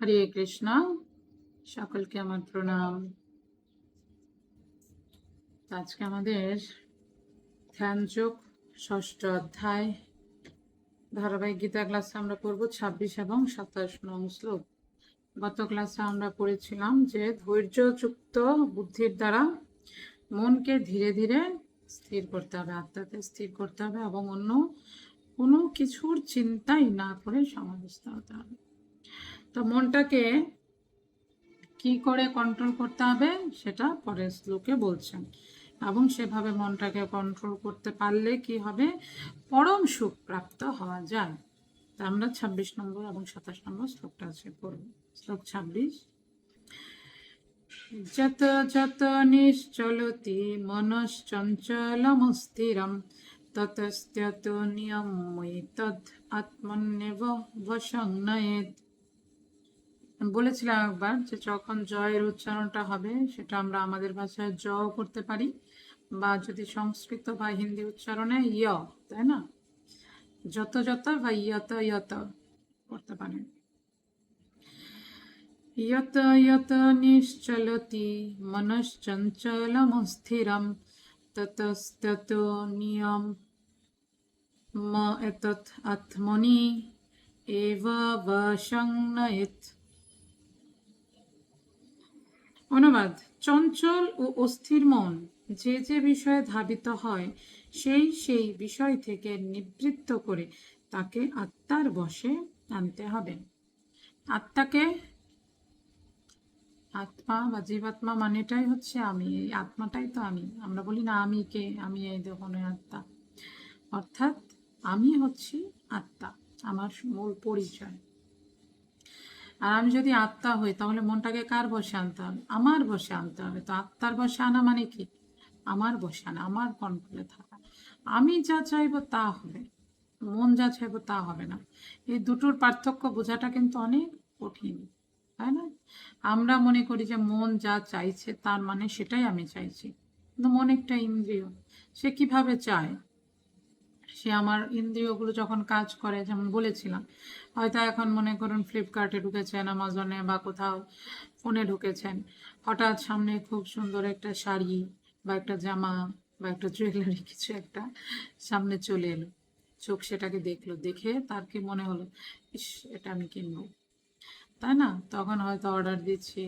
হরে কৃষ্ণ। সকলকে আমার প্রণাম। আজকে আমাদের ধ্যান যোগ ষষ্ঠ অধ্যায়। ধারাবাহিক গীতা ক্লাসে আমরা করব ছাব্বিশ এবং সাতাশ নং শ্লোক। গত ক্লাসে আমরা পড়েছিলাম যে ধৈর্যযুক্ত বুদ্ধির দ্বারা মনকে ধীরে ধীরে স্থির করতে হবে, আত্মাকে স্থির করতে হবে এবং অন্য কোনো কিছুর চিন্তাই না করে সমাবেশ হতে হবে। তো মনটাকে কি করে কন্ট্রোল করতে হবে সেটা পরের শ্লোকে বলছেন। এবং সেভাবে মনটাকে কন্ট্রোল করতে পারলে কি হবে? পরম সুখ প্রাপ্ত হওয়া যায়। তা আমরা ছাব্বিশ নম্বর এবং সাতাশ নম্বর শ্লোকটা আছে পড়ব। শ্লোক ছাব্বিশ। যত যত নিশ্চলতি মনশ্চঞ্চলমস্থিরম ততস্ত্যত নিয়ময়ী তদ আত্মন্যেব বশং নয়েত। বলেছিলাম একবার যে যখন জয়ের উচ্চারণটা হবে, সেটা আমরা আমাদের ভাষায় জ করতে পারি, বা যদি সংস্কৃত বা হিন্দি উচ্চারণে ইয় তাই না? যত যত বা ইয়ত ইয়ত করতে পারেন। ইয়ত ইয়ত নিশ্চলতি মনশ্চঞ্চলমস্থিরম ততস্তত নিয়ম, ম এতৎ আত্মনি, এব নয়েত অনুবাদ, চঞ্চল ও অস্থির মন যে যে বিষয়ে ধাবিত হয়, সেই সেই বিষয় থেকে নিবৃত্ত করে তাকে আত্মার বশে আনতে হবে। আত্মাকে, আত্মা বা জীবাত্মা মানেটাই হচ্ছে আমি, এই আত্মাটাই তো আমি। আমরা বলি না, আমি কে? আমি এই দেহনের আত্মা। অর্থাৎ আমি হচ্ছি আত্মা, আমার মূল পরিচয়। আর আমি যদি আত্মা হই, তাহলে মনটাকে কার বসে আনতে হবে? আমার বসে আনতে হবে। তো আত্মার বসে আনা মানে কি? আমার বসে আনা, আমার কন্ট্রোলে থাকা। আমি যা চাইব তা হবে। মন যা চাইব তা হবে না। এই দুটোর পার্থক্য বোঝাটা কিন্তু অনেক কঠিন, তাই না? আমরা মনে করি যে মন যা চাইছে তার মানে সেটাই আমি চাইছি। কিন্তু মন একটা ইন্দ্রিয়। সে কীভাবে চায়? সে আমার ইন্দ্রিয়গুলো যখন কাজ করে, যেমন বলেছিলাম, হয়তো এখন মনে করুন ফ্লিপকার্টে ঢুকেছেন আমাজনে বা কোথাও ফোনে ঢুকেছেন, হঠাৎ সামনে খুব সুন্দর একটা শাড়ি বা একটা জামা বা একটা জুয়েলারি কিছু একটা সামনে চলে এলো। চোখ সেটাকে দেখল, দেখে তার কি মনে হলো, ইস, এটা আমি কিনবো। তাই না? তখন হয়তো অর্ডার দিচ্ছি।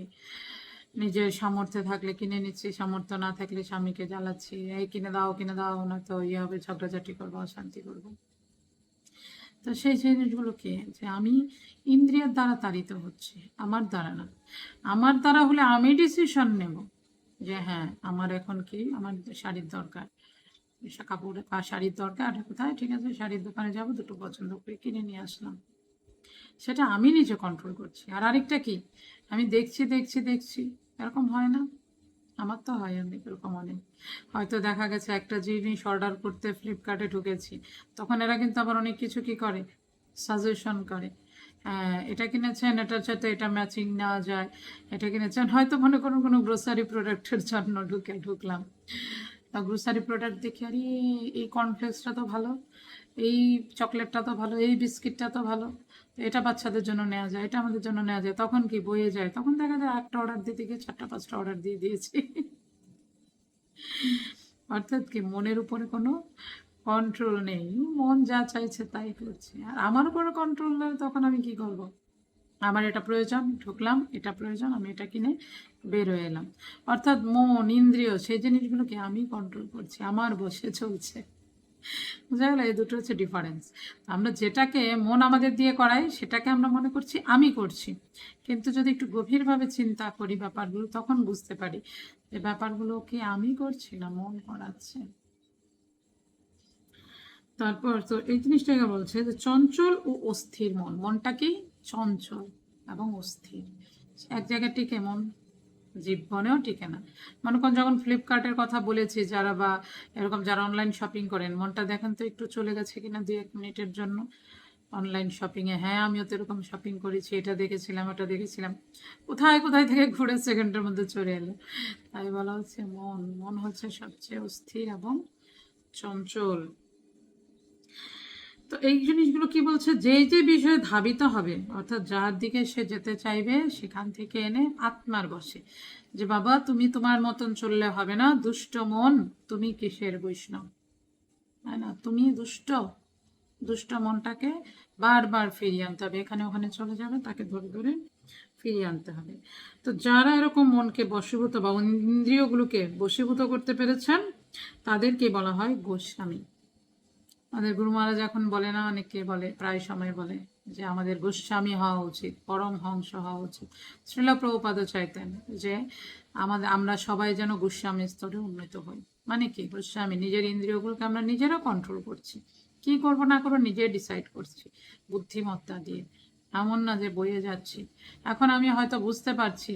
নিজের সামর্থ্যে থাকলে কিনে নিচ্ছি, সামর্থ্য না থাকলে স্বামীকে জ্বালাচ্ছি। এই কিনে দাও কিনে দাও না তো ইয়ে হবে, ঝগড়াঝাটি করব, অশান্তি করব। তো সেই জিনিসগুলো কি? যে আমি ইন্দ্রিয়ের দ্বারা তাড়িত হচ্ছে, আমার দ্বারা না। আমার দ্বারা হলে আমি ডিসিশন নেব যে হ্যাঁ আমার এখন কি? আমার শাড়ির দরকার। কাপড় শাড়ির দরকার, কোথায়? ঠিক আছে, শাড়ির দোকানে যাব, দুটো পছন্দ করে কিনে নিয়ে আসলাম। সেটা আমি নিজে কন্ট্রোল করছি। আর আরেকটা কি? আমি দেখছি দেখছি দেখছি। এরকম হয় না? আমার তো হয় অনেক, এরকম অনেক। হয়তো দেখা গেছে একটা জিনিস অর্ডার করতে ফ্লিপকার্টে ঢুকেছি। তখন এরা কিন্তু আবার অনেক কিছু কি করে? সাজেশন করে। হ্যাঁ এটা কিনেছেন, এটার সাথে এটা ম্যাচিং নেওয়া যায়। এটা কিনেছেন, হয়তো মনে করুন কোনো গ্রোসারি প্রোডাক্টের জন্য ঢুকে, ঢুকলাম। তা গ্রোসারি প্রোডাক্ট দেখি, আরে, এই কর্নফ্লেক্সটা তো ভালো, এই চকলেটটা তো ভালো, এই বিস্কিটটা তো ভালো। এটা বাচ্চাদের জন্য নেওয়া যায়, এটা আমাদের জন্য নেওয়া যায়, তখন কি বয়ে যায়? তখন দেখা যায় একটা অর্ডার দিতে গিয়ে চারটা, পাঁচটা অর্ডার দিয়ে দিয়েছি। অর্থাৎ কি মনের উপরে কোনো কন্ট্রোল নেই। মন যা চাইছে তাই করছে। আর আমার উপরে কন্ট্রোল নেই তখন আমি কি করব? আমার এটা প্রয়োজন, ঢুকলাম, এটা প্রয়োজন, আমি এটা কিনে বের হয়ে এলাম। অর্থাৎ মন, ইন্দ্রিয়, সেই জিনিসগুলোকে আমি কন্ট্রোল করছি, আমার বসে চলছে। বোঝা গেল? এই দুটো হচ্ছে ডিফারেন্স আমরা যেটাকে মন আমাদের দিয়ে করাই, সেটাকে আমরা মনে করছি আমি করছি। কিন্তু যদি একটু গভীরভাবে চিন্তা করি ব্যাপারগুলো, তখন বুঝতে পারি যে ব্যাপারগুলো কি আমি করছি না মন করাচ্ছে? তারপর তো এই জিনিসটাকে বলছে যে চঞ্চল ও অস্থির মন। মনটাকেই চঞ্চল এবং অস্থির। এক জায়গায় টিকে মন জীবনেও টিকে না। মনে করেন যখন ফ্লিপকার্টের কথা বলেছি, যারা বা এরকম যারা অনলাইন শপিং করেন, মনটা দেখেন তো একটু চলে গেছে কিনা দু এক মিনিটের জন্য। অনলাইন শপিংয়ে হ্যাঁ আমিও তো এরকম শপিং করেছি, এটা দেখেছিলাম, ওটা দেখেছিলাম। কোথায় কোথায় থেকে ঘুরে সেকেন্ডের মধ্যে চলে এলো। তাই বলা হচ্ছে মন মন হচ্ছে সবচেয়ে অস্থির এবং চঞ্চল। তো এই জিনিসগুলো কি বলছে? যে যে বিষয়ে ধাবিত হবে, অর্থাৎ যার দিকে সে যেতে চাইবে, সেখান থেকে এনে আত্মার বসে। যে বাবা, তুমি তোমার মতন চললে হবে না, দুষ্ট মন, তুমি কিসের বৈষ্ণব? তাই না? তুমি দুষ্ট দুষ্ট মনটাকে বারবার ফিরিয়ে আনতে হবে। এখানে ওখানে চলে যাবে, তাকে ধরে ধরে ফিরিয়ে আনতে হবে। তো যারা এরকম মনকে বশীভূত বা ইন্দ্রিয়গুলোকে বশীভূত করতে পেরেছেন, তাদেরকে বলা হয় গোস্বামী। আমাদের গুরু মহারাজ এখন বলে না অনেকে বলে, প্রায় সময় বলে যে আমাদের গোস্বামী হওয়া উচিত, পরম হংস হওয়া উচিত। শ্রীলা চাইতেন যে আমাদের, আমরা সবাই যেন গোস্বামী স্তরে উন্নীত হই। মানে কি? গোস্বামী নিজের ইন্দ্রিয়গুলোকে আমরা নিজেরা কন্ট্রোল করছি। কি করব না করব নিজে ডিসাইড করছি, বুদ্ধিমত্তা দিয়ে। এমন না যে বইয়ে যাচ্ছি। এখন আমি হয়তো বুঝতে পারছি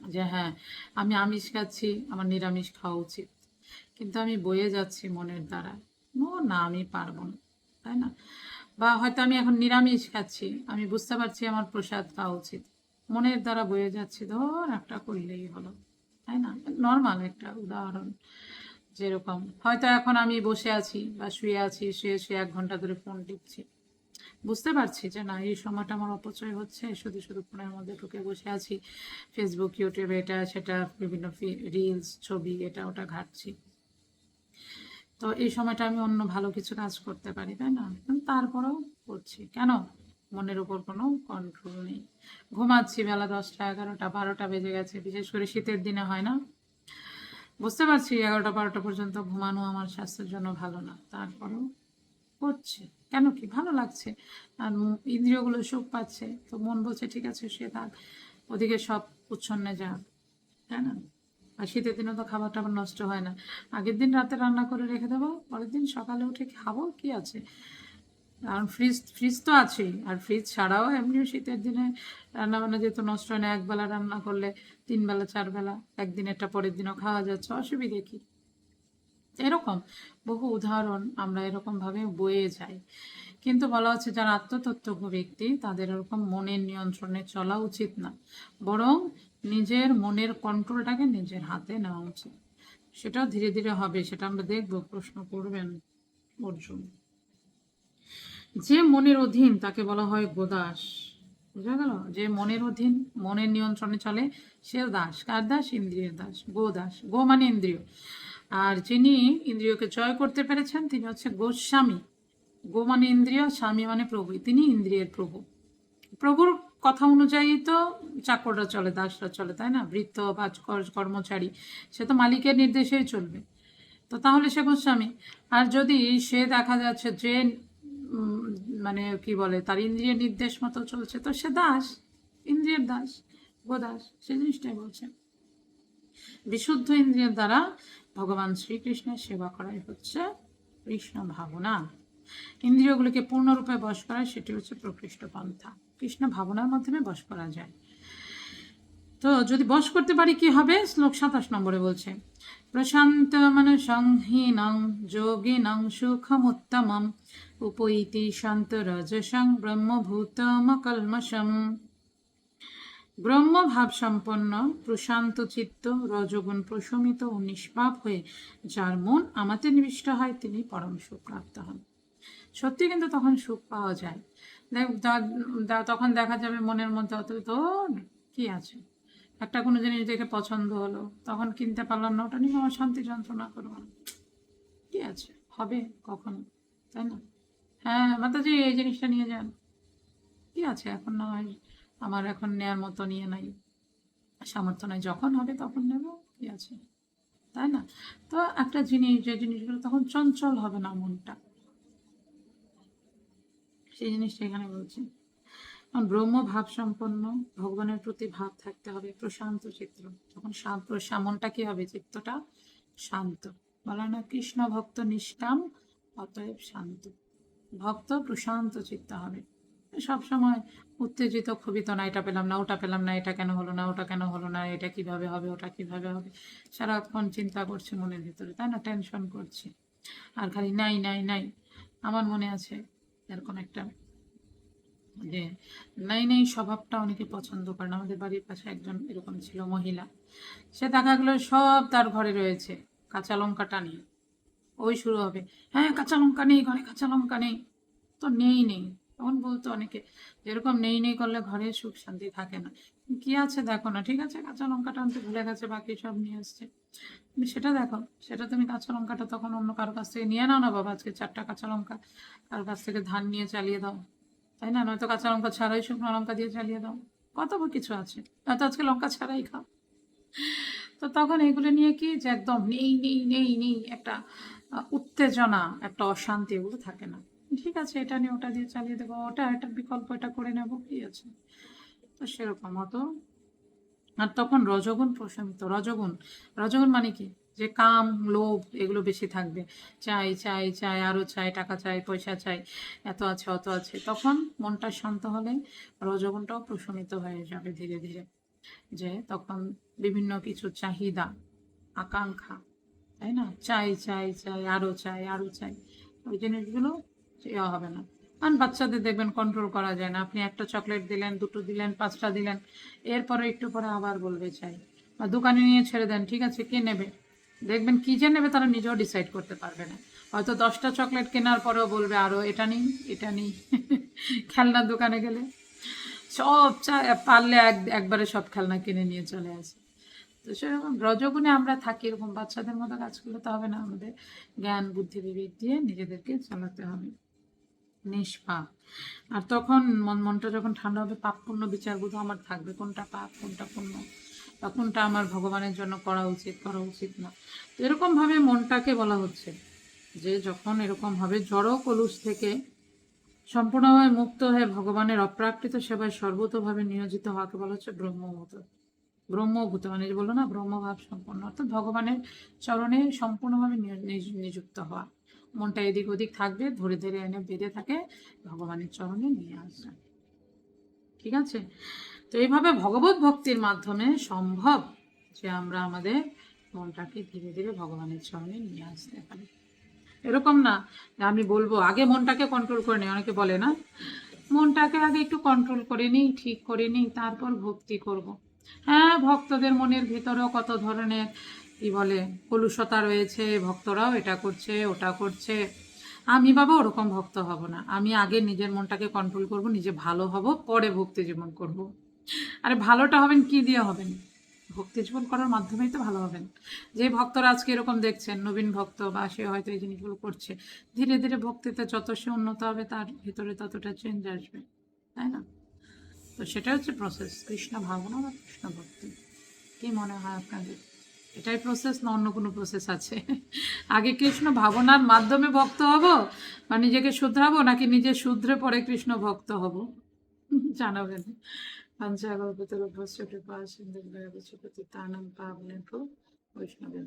যে হ্যাঁ আমি আমিষ খাচ্ছি, আমার নিরামিষ খাওয়া উচিত। কিন্তু আমি বয়ে যাচ্ছি মনের দ্বারা নো না, আমি পারব না, তাই না? বা হয়তো আমি এখন নিরামিষ খাচ্ছি, আমি বুঝতে পারছি আমার প্রসাদ খাওয়া উচিত। মনের দ্বারা বয়ে যাচ্ছি, ধর একটা করলেই হলো, তাই না? নর্মাল একটা উদাহরণ যেরকম। হয়তো এখন আমি বসে আছি বা শুয়ে আছি, শুয়ে শুয়ে এক ঘণ্টা ধরে ফোন টিপছি। বুঝতে পারছি যে না, এই সময়টা আমার অপচয় হচ্ছে, শুধু শুধু ফোনের মধ্যে ঢুকে বসে আছি। ফেসবুক ইউটিউবে এটা, সেটা, বিভিন্ন রিলস ছবি, এটা, ওটা ঘাটছি। তো এই সময়টা আমি অন্য ভালো কিছু কাজ করতে পারি, তাই না? তারপরেও করছি। কেন? মনের উপর কোনো কন্ট্রোল নেই। ঘুমাচ্ছি বেলা দশটা, এগারোটা, বারোটা বেজে গেছে। বিশেষ করে শীতের দিনে হয় না? বুঝতে পারছি এগারোটা, বারোটা পর্যন্ত ঘুমানো আমার স্বাস্থ্যের জন্য ভালো না। তারপরেও করছে। কেন কি? ভালো লাগছে। আর ইন্দ্রিয়গুলো সুখ পাচ্ছে। তো মন বলছে, ঠিক আছে, সে তার ওদিকে সব উচ্ছন্নে যাক। তাই না? আর শীতের দিনে তো খাবার টাবার নষ্ট হয় না। আগের দিন রাতে রান্না করে রেখে দেবো, পরের দিন সকালে উঠে খাব, কি আছে? কারণ ফ্রিজ ফ্রিজ তো আছেই, আর ফ্রিজ ছাড়াও এমনিও শীতের দিনে রান্না বান্না যেহেতু নষ্ট হয় না, একবেলা রান্না করলে তিন বেলা চার বেলা একদিন একটা পরের দিনও খাওয়া যাচ্ছে, অসুবিধে কি? এরকম, বহু উদাহরণ আমরা এরকম ভাবে বয়ে যাই। কিন্তু বলা হচ্ছে যারা আত্মতত্ত্ব ব্যক্তি, তাদের এরকম মনের নিয়ন্ত্রণে চলা উচিত না। বরং নিজের মনের কন্ট্রোলটাকে নিজের হাতে নেওয়া উচিত। সেটাও ধীরে ধীরে হবে, সেটা আমরা দেখব, প্রশ্ন করবেন অর্জুন। যে মনের অধীন, তাকে বলা হয় গোদাস। বুঝা গেল? যে মনের অধীন, মনের নিয়ন্ত্রণে চলে, সে দাস। কার দাস? ইন্দ্রিয়ের দাস। গো দাস, গো মানে ইন্দ্রিয়। আর যিনি ইন্দ্রিয়কে জয় করতে পেরেছেন, তিনি হচ্ছে গোস্বামী। গো মানে ইন্দ্রিয়, স্বামী মানে প্রভু। তিনি ইন্দ্রিয়ের প্রভু। প্রভুর কথা অনুযায়ী তো চাকররা চলে, দাসরা চলে, তাই না? বৃত্ত বা কর্মচারী, সে তো মালিকের নির্দেশেই চলবে। তো তাহলে সে গোস্বামী আর যদি সে দেখা যাচ্ছে যে মানে কি বলে, তার ইন্দ্রিয়ের নির্দেশ মতো চলছে, তো সে দাস, ইন্দ্রিয়ের দাস গোদাস সে জিনিসটাই বলছে। বিশুদ্ধ ইন্দ্রিয়ের দ্বারা ভগবান শ্রীকৃষ্ণের সেবা করাই হচ্ছে কৃষ্ণ ভাবনা। ইন্দ্রিয়গুলিকে পূর্ণরূপে বশ করা সেটি হচ্ছে প্রকৃষ্ট পন্থা। কৃষ্ণ ভাবনার মাধ্যমে বশ করা যায়। তো যদি বশ করতে পারি কি হবে? শ্লোক সাতাশ নম্বরে বলছে, প্রশান্ত মানে যোগিনং সুখমুত্তমম, উপৈতি শান্ত রজসং ব্রহ্মভূতম কলমশম। ব্রহ্মভাব সম্পন্ন প্রশান্ত চিত্ত, রজগুণ প্রশমিত ও নিষ্পাপ হয়ে যার মন আমাতে নিবিষ্ট হয়, তিনি পরম সুখ প্রাপ্ত হন। সত্যি কিন্তু তখন সুখ পাওয়া যায়। তখন দেখা যাবে মনের মধ্যে অত তো কি আছে? একটা কোনো জিনিস দেখে পছন্দ হলো, তখন কিনতে পারলাম না, ওটা নিয়ে আমার শান্তি যন্ত্রণা করব কি আছে? হবে কখনো, তাই না? হ্যাঁ মাতাজি, এই জিনিসটা নিয়ে যান। কি আছে? এখন না হয় আমার এখন নেয়ার মতো নিয়ে নাই। সামর্থ্য নাই, যখন হবে তখন নেব, কি আছে? তাই না? তো একটা জিনিস, যে জিনিসগুলো তখন চঞ্চল হবে না মনটা। সেই জিনিসটা এখানে বলছি। কারণ ব্রহ্ম ভাব সম্পন্ন ভগবানের প্রতি ভাব থাকতে হবে, প্রশান্ত চিত্র তখন শান্ত মনটা কি হবে? চিত্তটা শান্ত। বলা না, কৃষ্ণ ভক্ত নিষ্কাম অতএব শান্ত। ভক্ত প্রশান্ত চিত্ত হবে। সব সময় উত্তেজিত, ক্ষোভিত, না, এটা পেলাম না, ওটা পেলাম না, এটা কেন হলো না, ওটা কেন হলো না, এটা কীভাবে হবে, ওটা কীভাবে হবে? সারাক্ষণ চিন্তা করছে মনের ভিতরে, তাই না? টেনশন করছে। আর খালি নাই নাই নাই। আমার মনে আছে এরকম একটা যে নাই নাই স্বভাবটা অনেকে পছন্দ করে না আমাদের বাড়ির পাশে একজন এরকম ছিল মহিলা। সে দেখা গেলো সব তার ঘরে রয়েছে কাঁচা লঙ্কাটা নিয়ে ওই শুরু হবে হ্যাঁ কাঁচা লঙ্কা নেই, ঘরে কাঁচা লঙ্কা নেই। তো নেই নেই। তখন বলতো অনেকে যেরকম নেই নেই করলে ঘরে সুখ শান্তি থাকে না। কি আছে দেখো না, ঠিক আছে? কাঁচা লঙ্কাটা আনতে ভুলে গেছে, বাকি সব নিয়ে এসছে তুমি সেটা দেখো, সেটা তুমি কাঁচা লঙ্কাটা তখন অন্য কারও কাছ থেকে নিয়ে নাও না বাবা, আজকে চারটা কাঁচা লঙ্কা কারও কাছ থেকে ধান নিয়ে চালিয়ে দাও। তাই না? নয়তো কাঁচা লঙ্কা ছাড়াই শুকনো লঙ্কা দিয়ে চালিয়ে দাও। কত কিছু আছে। নয়তো আজকে লঙ্কা ছাড়াই খাও। তো তখন এগুলো নিয়ে কি যে একদম নেই নেই নেই নেই, একটা উত্তেজনা, একটা অশান্তি এগুলো থাকে না। ঠিক আছে, এটা নিয়ে ওটা দিয়ে চালিয়ে দেবো, ওটা এটার বিকল্প, এটা করে নেব, কি আছে? তো সেরকম অত। আর তখন রজগুণ প্রশমিত। রজগুণ রজগুণ মানে কি? যে কাম, লোভ, এগুলো বেশি থাকবে। চাই চাই চাই, আরও চাই, টাকা চাই, পয়সা চাই, এত আছে, অত আছে। তখন মনটা শান্ত হলে রজগুণটাও প্রশমিত হয়ে যাবে ধীরে ধীরে। যে তখন বিভিন্ন কিছু চাহিদা, আকাঙ্ক্ষা, তাই না? চাই চাই চাই, আরও চাই আরও চাই, ওই জিনিসগুলো ইয়ে হবে না। কারণ বাচ্চাদের দেখবেন কন্ট্রোল করা যায় না। আপনি একটা চকলেট দিলেন, দুটো দিলেন, পাঁচটা দিলেন, এরপরে একটু পরে আবার বলবে চাই। বা দোকানে নিয়ে ছেড়ে দেন, ঠিক আছে, কে নেবে? দেখবেন কী যে নেবে তারা নিজেও ডিসাইড করতে পারবে না। হয়তো দশটা চকলেট কেনার পরেও বলবে আরও এটা নেই এটা নেই খেলনার দোকানে গেলে সব চা, পারলে এক, একবারে সব খেলনা কিনে নিয়ে চলে আসে। তো সেরকম রজগুণে আমরা থাকি, এরকম বাচ্চাদের মতো কাজ করলে তো হবে না। আমাদের জ্ঞান, বুদ্ধি, বিবেক দিয়ে নিজেদেরকে চালাতে হবে। নিষ্পাপ। আর তখন মন মনটা যখন ঠান্ডা হবে পাপ পুণ্য বিচারগুলো আমার থাকবে। কোনটা পাপ, কোনটা পূর্ণ বা কোনটা আমার ভগবানের জন্য করা উচিত করা উচিত না? তো এরকমভাবে মনটাকে বলা হচ্ছে যে, যখন এরকম হবে, জড় কলুষ থেকে সম্পূর্ণভাবে মুক্ত হয়ে ভগবানের অপ্রাকৃত সেবায় সর্বতভাবে নিয়োজিত হওয়াকে বলা হচ্ছে ব্রহ্মভূত ব্রহ্মভূত মানে বলল না, ব্রহ্মভাব সম্পন্ন। অর্থাৎ ভগবানের চরণে সম্পূর্ণভাবে নিয়- নিযুক্ত হওয়া। মনটা এদিক ওদিক থাকবে, ধরে ধরে এনে বেঁধে থাকে, ভগবানের চরণে নিয়ে আসা। ঠিক আছে? তো এইভাবে ভগবত ভক্তির মাধ্যমে সম্ভব যে আমরা আমাদের মনটাকে ধীরে ধীরে ভগবানের চরণে নিয়ে আসতে পারি। এরকম না আমি বলব, আগে মনটাকে কন্ট্রোল করে নিই, অনেকে বলে না। মনটাকে আগে একটু কন্ট্রোল করে নিই, ঠিক করে নিই, তারপর ভক্তি করব। হ্যাঁ ভক্তদের মনের ভিতরেও কত ধরনের, কি বলে, কলুষতা রয়েছে, ভক্তরাও এটা করছে, ওটা করছে। আমি বাবা ওরকম ভক্ত হব না। আমি আগে নিজের মনটাকে কন্ট্রোল করব, নিজে ভালো হব, পরে ভক্তি জীবন করব। আরে ভালোটা হবেন, কি দিয়ে হবেন? ভক্তি জীবন করার মাধ্যমেই তো ভালো হবেন। যে ভক্তরা আজকে এরকম দেখছেন, নবীন ভক্ত বা সে হয়তো এই জিনিসগুলো করছে, ধীরে ধীরে ভক্তিতে যত সে উন্নত হবে, তার ভিতরে ততটা চেঞ্জ আসবে। তাই না? তো সেটা হচ্ছে প্রসেস কৃষ্ণ ভাবনা বা কৃষ্ণ ভক্তি? কি মনে হয় আপনাদের? এটাই প্রসেস না অন্য কোনো প্রসেস আছে? আগে কৃষ্ণ ভাবনার মাধ্যমে ভক্ত হব বা নিজেকে শুধরাবো নাকি নিজে শুধরে পরে কৃষ্ণ ভক্ত হব? জানাবেন। পঞ্চাগল্পতর ভস্য কৃপা সিন্ধু তানাম পাবনে বৈষ্ণবের